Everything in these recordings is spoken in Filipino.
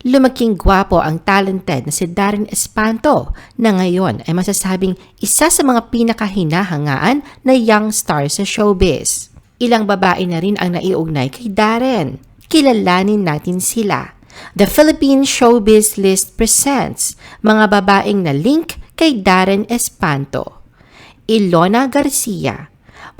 Lumaking gwapo ang talented na si Darren Espanto na ngayon ay masasabing isa sa mga pinakahinahangaan na young star sa showbiz. Ilang babae na rin ang naiugnay kay Darren. Kilalanin natin sila. The Philippine Showbiz List presents mga babaeng na link kay Darren Espanto. Ilona Garcia,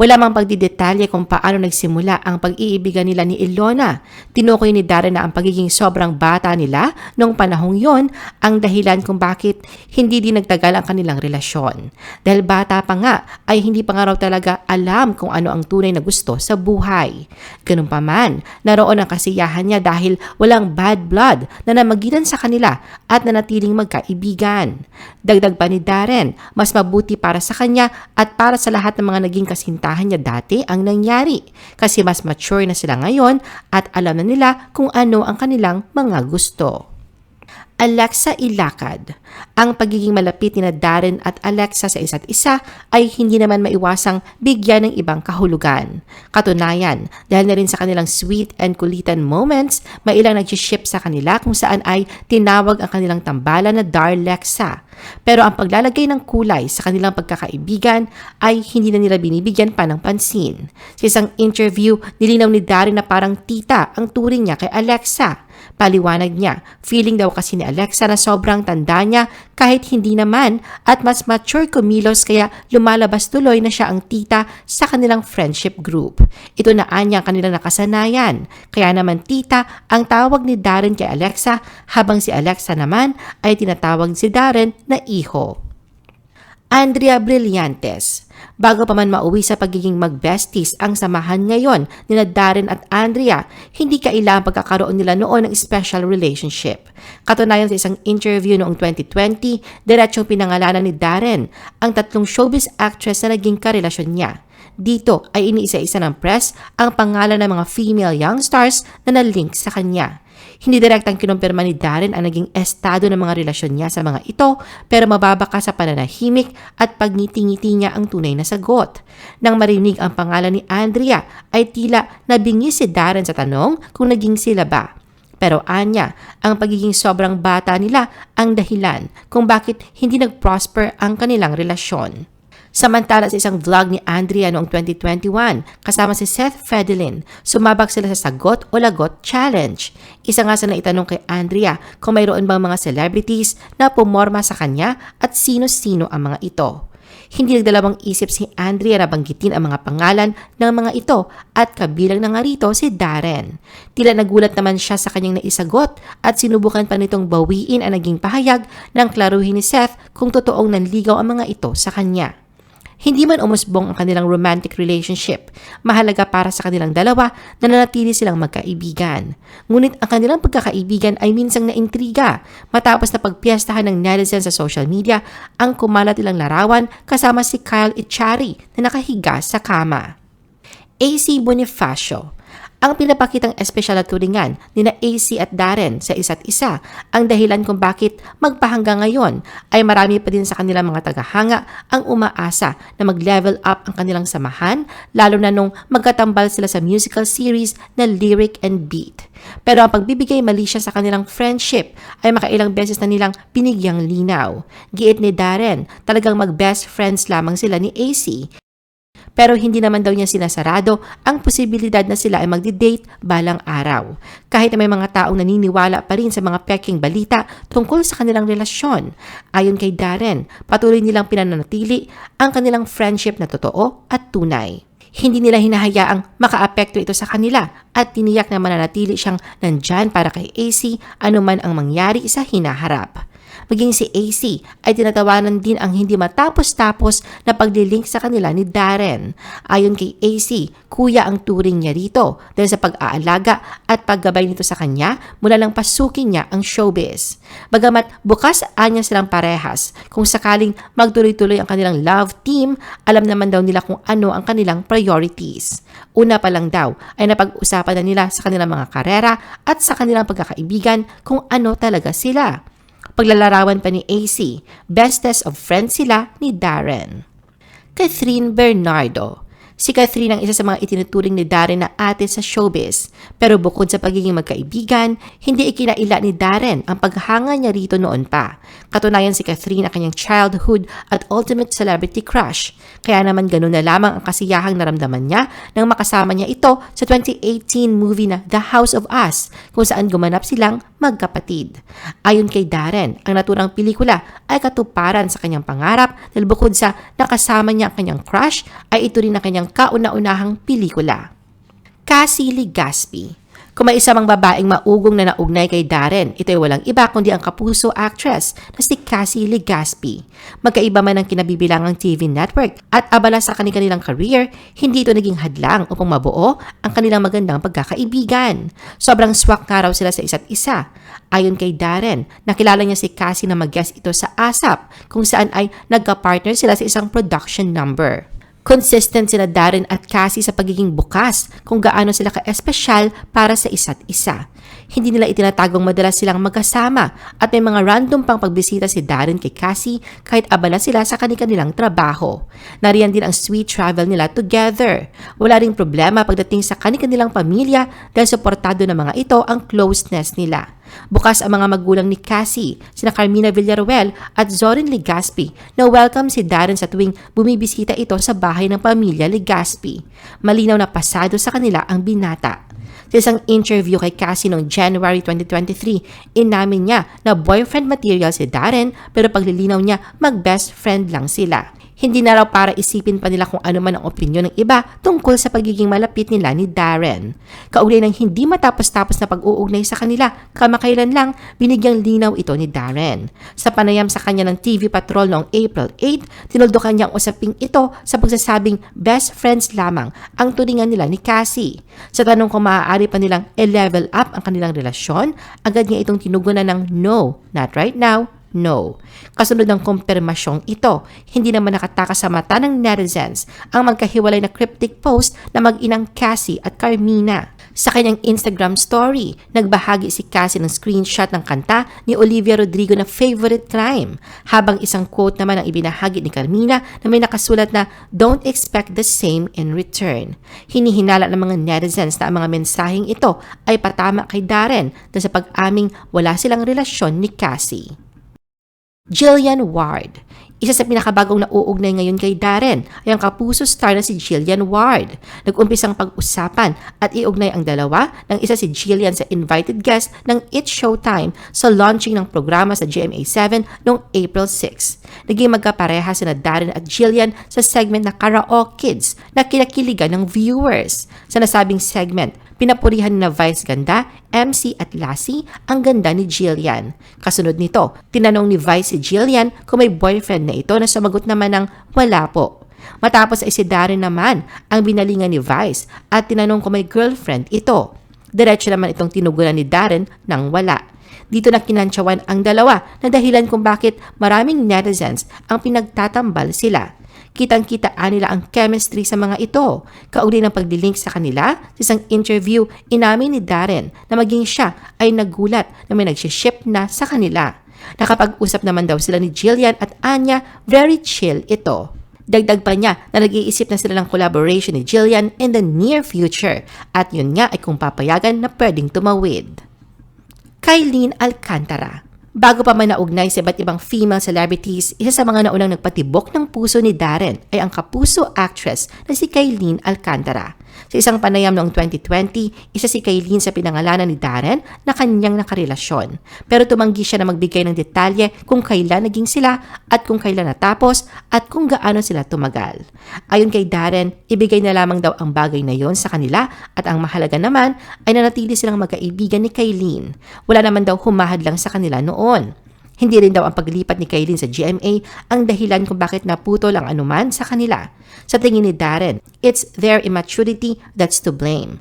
wala mang pagdidetalye kung paano nagsimula ang pag-iibigan nila ni Ilona. Tinukoy ni Darren na ang pagiging sobrang bata nila noong panahong yon ang dahilan kung bakit hindi din nagtagal ang kanilang relasyon. Dahil bata pa nga ay hindi pa nga raw talaga alam kung ano ang tunay na gusto sa buhay. Ganun pa man, naroon ang kasiyahan niya dahil walang bad blood na namagitan sa kanila at nanatiling magkaibigan. Dagdag pa ni Darren, mas mabuti para sa kanya at para sa lahat ng mga naging kasintahan niya dati ang nangyari kasi mas mature na sila ngayon at alam na nila kung ano ang kanilang mga gusto. Alexa Ilacad. Ang pagiging malapit ni Darren at Alexa sa isa't isa ay hindi naman maiwasang bigyan ng ibang kahulugan. Katunayan, dahil na rin sa kanilang sweet and kulitan moments, may ilang nag-ship sa kanila kung saan ay tinawag ang kanilang tambalan na Darlexa. Pero ang paglalagay ng kulay sa kanilang pagkakaibigan ay hindi na nila binibigyan pa ng pansin. Sa isang interview, nilinaw ni Darren na parang tita ang turing niya kay Alexa. Paliwanag niya, feeling daw kasi ni Alexa na sobrang tanda niya kahit hindi naman at mas mature kumilos kaya lumalabas tuloy na siya ang tita sa kanilang friendship group. Ito na anya ang kanilang nakasanayan. Kaya naman tita ang tawag ni Darren kay Alexa habang si Alexa naman ay tinatawag si Darren na iho. Andrea Brillantes. Bago pa man mauwi sa pagiging mag-besties ang samahan ngayon ni Darren at Andrea, hindi kailangan pagkakaroon nila noon ng special relationship. Katunayan sa isang interview noong 2020, diretsong pinangalanan ni Darren ang tatlong showbiz actress na naging karelasyon niya. Dito ay iniisa-isa ng press ang pangalan ng mga female young stars na nalink sa kanya. Hindi direktang kinumpirma ni Darren ang naging estado ng mga relasyon niya sa mga ito pero mababa ka sa pananahimik at pagngiti-ngiti niya ang tunay na sagot. Nang marinig ang pangalan ni Andrea ay tila nabingi si Darren sa tanong kung naging sila ba. Pero anya, ang pagiging sobrang bata nila ang dahilan kung bakit hindi nag-prosper ang kanilang relasyon. Samantala sa isang vlog ni Andrea noong 2021, kasama si Seth Fedelin, sumabak sila sa Sagot o Lagot Challenge. Isa nga sa naitanong kay Andrea kung mayroon bang mga celebrities na pumorma sa kanya at sino-sino ang mga ito. Hindi nagdalawang isip si Andrea na banggitin ang mga pangalan ng mga ito at kabilang na nga rito si Darren. Tila nagulat naman siya sa kanyang naisagot at sinubukan pa nitong bawiin ang naging pahayag ng klaruhin ni Seth kung totoong nanligaw ang mga ito sa kanya. Hindi man umusbong ang kanilang romantic relationship, mahalaga para sa kanilang dalawa na nanatili silang magkaibigan. Ngunit ang kanilang pagkakaibigan ay minsang naintriga matapos na pagpiestahan ng netizens sa social media ang kumalat ilang larawan kasama si Kyle Ichari na nakahiga sa kama. AC Bonifacio ang pinapakitang espesyal na turingan ni na AC at Darren sa isa't isa ang dahilan kung bakit magpahanggang ngayon ay marami pa din sa kanilang mga tagahanga ang umaasa na mag-level up ang kanilang samahan lalo na nung magkatambal sila sa musical series na Lyric and Beat. Pero ang pagbibigay mali siya sa kanilang friendship ay makailang beses na nilang binigyang linaw. Giit ni Darren, talagang mag-best friends lamang sila ni AC pero hindi naman daw niya sinasarado ang posibilidad na sila ay magdi-date balang araw. Kahit na may mga taong naniniwala pa rin sa mga peking balita tungkol sa kanilang relasyon. Ayon kay Darren, patuloy nilang pinananatili ang kanilang friendship na totoo at tunay. Hindi nila hinahayaang makaapekto ito sa kanila at tiniyak na mananatili siyang nandyan para kay AC anuman ang mangyari sa hinaharap maging si AC ay tinatawanan din ang hindi matapos-tapos na paglilink sa kanila ni Darren. Ayon kay AC, kuya ang turing niya rito dahil sa pag-aalaga at paggabay nito sa kanya mula lang pasukin niya ang showbiz. Bagamat bukas anya silang parehas, kung sakaling magtuloy-tuloy ang kanilang love team, alam naman daw nila kung ano ang kanilang priorities. Una pa lang daw ay napag-usapan na nila sa kanilang mga karera at sa kanilang pagkakaibigan kung ano talaga sila. Paglalarawan pa ni AC, bestest of friends sila ni Darren. Catherine Bernardo. Si Catherine ang isa sa mga itinuturing ni Darren na ate sa showbiz. Pero bukod sa pagiging magkaibigan, hindi ikinaila ni Darren ang paghanga niya rito noon pa. Katunayan si Catherine ang kanyang childhood at ultimate celebrity crush. Kaya naman ganun na lamang ang kasiyahang naramdaman niya nang makasama niya ito sa 2018 movie na The House of Us kung saan gumanap silang magkapatid. Ayon kay Darren, ang naturang pelikula ay katuparan sa kanyang pangarap dahil bukod sa nakasama niya ang kanyang crush, ay ito rin ang kanyang kauna-unahang pelikula. Cassie Legaspi kung may isa mang babaeng maugong na naugnay kay Darren, ito ay walang iba kundi ang kapuso actress na si Cassie Legaspi. Magkaiba man ang kinabibilangang TV network at abala sa kanilang career, hindi ito naging hadlang upang mabuo ang kanilang magandang pagkakaibigan. Sobrang swak nga raw sila sa isa't isa. Ayon kay Darren, nakilala niya si Cassie na mag-guest ito sa ASAP kung saan ay nagka-partner sila sa isang production number. Consistent sila Darren at Cassie sa pagiging bukas kung gaano sila ka-espesyal para sa isa't isa. Hindi nila itinatagong madalas silang magkasama at may mga random pang pagbisita si Darren kay Cassie kahit abala sila sa kanilang trabaho. Nariyan din ang sweet travel nila together. Wala ring problema pagdating sa kanilang pamilya dahil suportado ng mga ito ang closeness nila. Bukas ang mga magulang ni Cassie, sina Carmina Villaruel at Zorin Legaspi na welcome si Darren sa tuwing bumibisita ito sa bahay ng pamilya Legaspi. Malinaw na pasado sa kanila ang binata. Sa isang interview kay Cassie noong January 2023, inamin niya na boyfriend material si Darren pero paglilinaw niya mag-best friend lang sila. Hindi na raw para isipin pa nila kung ano man ang opinyon ng iba tungkol sa pagiging malapit nila ni Darren. Kaugnay ng hindi matapos-tapos na pag-uugnay sa kanila, kamakailan lang binigyang linaw ito ni Darren. Sa panayam sa kanya ng TV Patrol noong April 8, tinuldukan niya ang usaping ito sa pagsasabing best friends lamang ang turingan nila ni Cassie. Sa tanong kung maaari pa nilang i-level up ang kanilang relasyon, agad niya itong tinugunan ng no, not right now, No. Kasunod ng kumpirmasyong ito, hindi naman nakataka sa mata ng netizens ang magkahiwalay na cryptic post na mag-inang Cassie at Carmina. Sa kanyang Instagram story, nagbahagi si Cassie ng screenshot ng kanta ni Olivia Rodrigo na Favorite Crime, habang isang quote naman ang ibinahagi ni Carmina na may nakasulat na Don't expect the same in return. Hinihinala ng mga netizens na ang mga mensaheng ito ay patama kay Darren na sa pag-aming wala silang relasyon ni Cassie. Jillian Ward. Isa sa pinakabagong nauugnay ngayon kay Darren ay ang kapuso star na si Jillian Ward. Nag-umpisang pag-usapan at iugnay ang dalawa ng isa si Jillian sa invited guest ng It's Showtime sa launching ng programa sa GMA7 noong April 6. Naging magkapareha sina Darren at Jillian sa segment na Karaoke Kids na kinakiligan ng viewers. Sa nasabing segment, Pinapurihan na Vice Ganda, MC at Lassie ang ganda ni Jillian. Kasunod nito, tinanong ni Vice si Jillian kung may boyfriend na ito na sumagot naman ng wala po. Matapos ay si Darren naman ang binalingan ni Vice at tinanong kung may girlfriend ito. Diretso naman itong tinugunan ni Darren ng wala. Dito na kinantsawan ang dalawa na dahilan kung bakit maraming netizens ang pinagtatambal sila. Kitang-kitaan nila ang chemistry sa mga ito. Kaugnay ng pagdilink sa kanila, sa isang interview, inamin ni Darren na maging siya ay nagulat na may nagsiship na sa kanila. Nakapag-usap naman daw sila ni Jillian at Anya, very chill ito. Dagdag pa niya na nag-iisip na sila ng collaboration ni Jillian in the near future at yun nga ay kung papayagan na pwedeng tumawid. Kailin Alcantara Bago pa man naugnay sa iba't ibang female celebrities, isa sa mga naunang nagpatibok ng puso ni Darren ay ang kapuso actress na si Kailin Alcantara. Sa isang panayam noong 2020, isa si Kailin sa pinangalanan ni Darren na kanyang nakarelasyon. Pero tumanggi siya na magbigay ng detalye kung kailan naging sila at kung kailan natapos at kung gaano sila tumagal. Ayon kay Darren, ibigay na lamang daw ang bagay na yon sa kanila at ang mahalaga naman ay nanatili silang magkaibigan ni Kailin. Wala naman daw humahad lang sa kanila noon. Hindi rin daw ang paglipat ni Kaylin sa GMA ang dahilan kung bakit naputol ang anuman sa kanila. Sa tingin ni Darren, it's their immaturity that's to blame.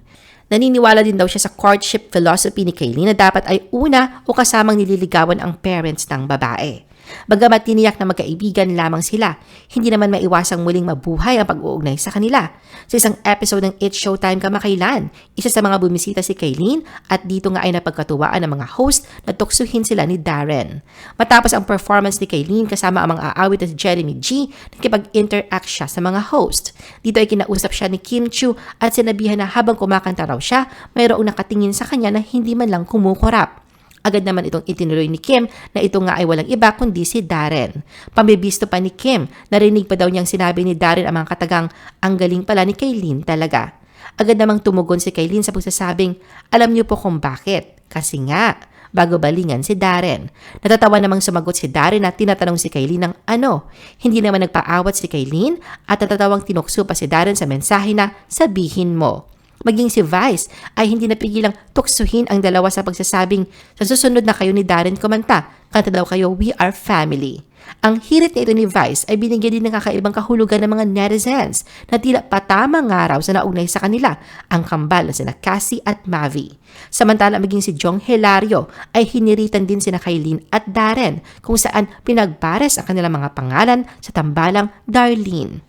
Naniniwala din daw siya sa courtship philosophy ni Kaylin na dapat ay una o kasamang nililigawan ang parents ng babae. Bagamat tiniyak na magkaibigan lamang sila, hindi naman maiwasang muling mabuhay ang pag-uugnay sa kanila. Sa isang episode ng It's Showtime kamakailan, isa sa mga bumisita si Kaylin at dito nga ay napagkatuwaan ng mga host na tuksuhin sila ni Darren. Matapos ang performance ni Kaylin kasama ang mga aawit at Jeremy G, nakipag-interact siya sa mga host. Dito ay kinausap siya ni Kim Chu at sinabihan na habang kumakanta raw siya, mayroong nakatingin sa kanya na hindi man lang kumukurap. Agad naman itong itinuloy ni Kim na ito nga ay walang iba kundi si Darren. Pambibisto pa ni Kim, narinig pa daw niyang sinabi ni Darren ang mga katagang, ang galing pala ni Kaylin talaga. Agad namang tumugon si Kaylin sa pagsasabing, alam niyo po kung bakit. Kasi nga, bago balingan si Darren. Natatawa namang sumagot si Darren at tinatanong si Kaylin ng ano. Hindi naman nagpaawat si Kaylin at natatawang tinukso pa si Darren sa mensahe na sabihin mo. Maging si Vice ay hindi napigilang tuksuhin ang dalawa sa pagsasabing sa susunod na kayo ni Darren kumanta, kanta daw kayo We Are Family. Ang hirit na ito ni Vice ay binigyan din ng kakaibang kahulugan ng mga netizens na tila patama nga raw sa naugnay sa kanila ang kambal na sina Cassie at Mavi. Samantala maging si Jong Hilario ay hiniritan din sina Kailin at Darren kung saan pinagpares ang kanilang mga pangalan sa tambalang Darlene.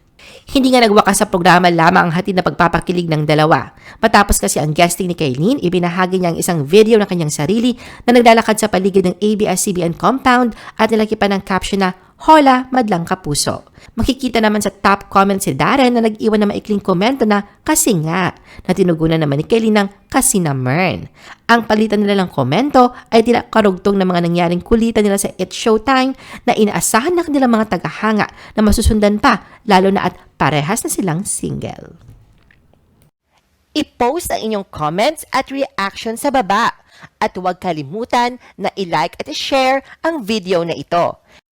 Hindi nga nagwakas sa programa lamang ang hatid na pagpapakilig ng dalawa. Matapos kasi ang guesting ni Kaylin, ibinahagi niya ang isang video ng kanyang sarili na naglalakad sa paligid ng ABS-CBN compound at nilagyan pa ng caption na Hola, madlang kapuso. Makikita naman sa top comment si Darren na nag-iwan ng maikling komento na kasi nga, na tinugunan naman ni Kelly ng kasi naman. Ang palitan nila ng komento ay tila karugtong ng mga nangyaring kulitan nila sa It's Showtime na inaasahan na kanilang mga tagahanga na masusundan pa, lalo na at parehas na silang single. I-post ang inyong comments at reaction sa baba. At huwag kalimutan na i-like at i-share ang video na ito.